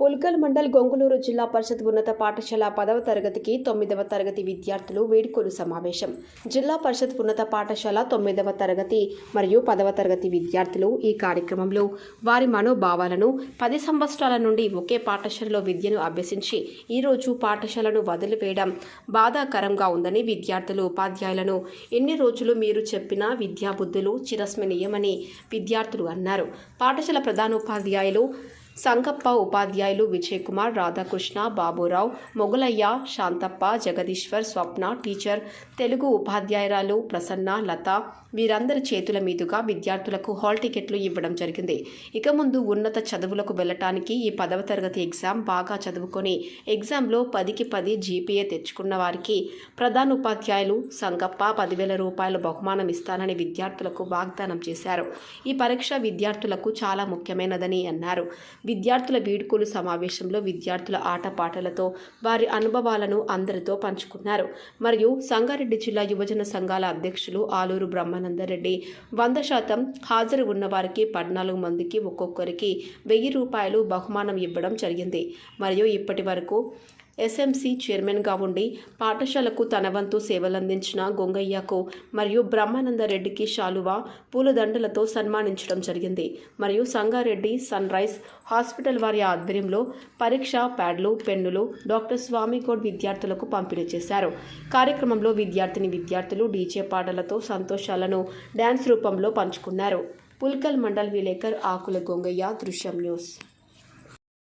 పుల్కల్ మండల్ గొంగులూరు జిల్లా పరిషత్ ఉన్నత పాఠశాల పదవ తరగతికి తొమ్మిదవ తరగతి విద్యార్థులు వేడుకలు సమావేశం. జిల్లా పరిషత్ ఉన్నత పాఠశాల తొమ్మిదవ తరగతి మరియు పదవ తరగతి విద్యార్థులు ఈ కార్యక్రమంలో వారి మనోభావాలను పది సంవత్సరాల నుండి ఒకే పాఠశాలలో విద్యను అభ్యసించి ఈరోజు పాఠశాలను వదిలివేయడం బాధాకరంగా ఉందని విద్యార్థులు ఉపాధ్యాయులను ఎన్ని రోజులు మీరు చెప్పిన విద్యాబుద్ధులు చిరస్మరణీయమని విద్యార్థులు అన్నారు. పాఠశాల ప్రధానోపాధ్యాయులు సంగప్ప ఉపాధ్యాయులు విజయ్ కుమార్ రాధాకృష్ణ బాబురావు మొగులయ్య శాంతప్ప జగదీశ్వర్ స్వప్న టీచర్ తెలుగు ఉపాధ్యాయురాలు ప్రసన్న లత వీరందరి చేతుల మీదుగా విద్యార్థులకు హాల్ టికెట్లు ఇవ్వడం జరిగింది. ఇక ముందు ఉన్నత చదువులకు వెళ్ళటానికి ఈ పదవ తరగతి ఎగ్జామ్ బాగా చదువుకొని ఎగ్జామ్లో పదికి పది జీపీఏ తెచ్చుకున్న వారికి ప్రధాన ఉపాధ్యాయులు సంగప్ప పదివేల రూపాయల బహుమానం ఇస్తానని విద్యార్థులకు వాగ్దానం చేశారు. ఈ పరీక్ష విద్యార్థులకు చాలా ముఖ్యమైనదని అన్నారు. విద్యార్థుల వీడ్కోలు సమావేశంలో విద్యార్థుల ఆటపాటలతో వారి అనుభవాలను అందరితో పంచుకున్నారు. మరియు సంగారెడ్డి జిల్లా యువజన సంఘాల అధ్యక్షులు ఆలూరు బ్రహ్మానందరెడ్డి వంద శాతం హాజరు ఉన్న వారికి పద్నాలుగు మందికి ఒక్కొక్కరికి వెయ్యి రూపాయలు బహుమానం ఇవ్వడం జరిగింది. మరియు ఇప్పటి వరకు ఎస్ఎంసీ చైర్మన్గా ఉండి పాఠశాలకు తన వంతు సేవలందించిన గొంగయ్యకు మరియు బ్రహ్మానందరెడ్డికి శాలువా పూలదండలతో సన్మానించడం జరిగింది. మరియు సంగారెడ్డి సన్ రైజ్ హాస్పిటల్ వారి ఆధ్వర్యంలో పరీక్ష ప్యాడ్లు పెన్నులు డాక్టర్ స్వామిగౌడ్ విద్యార్థులకు పంపిణీ చేశారు. కార్యక్రమంలో విద్యార్థిని విద్యార్థులు డీజే పాటలతో సంతోషాలను డ్యాన్స్ రూపంలో పంచుకున్నారు. పుల్కల్ మండల్ విలేకర్ ఆకుల గొంగయ్య దృశ్యం న్యూస్.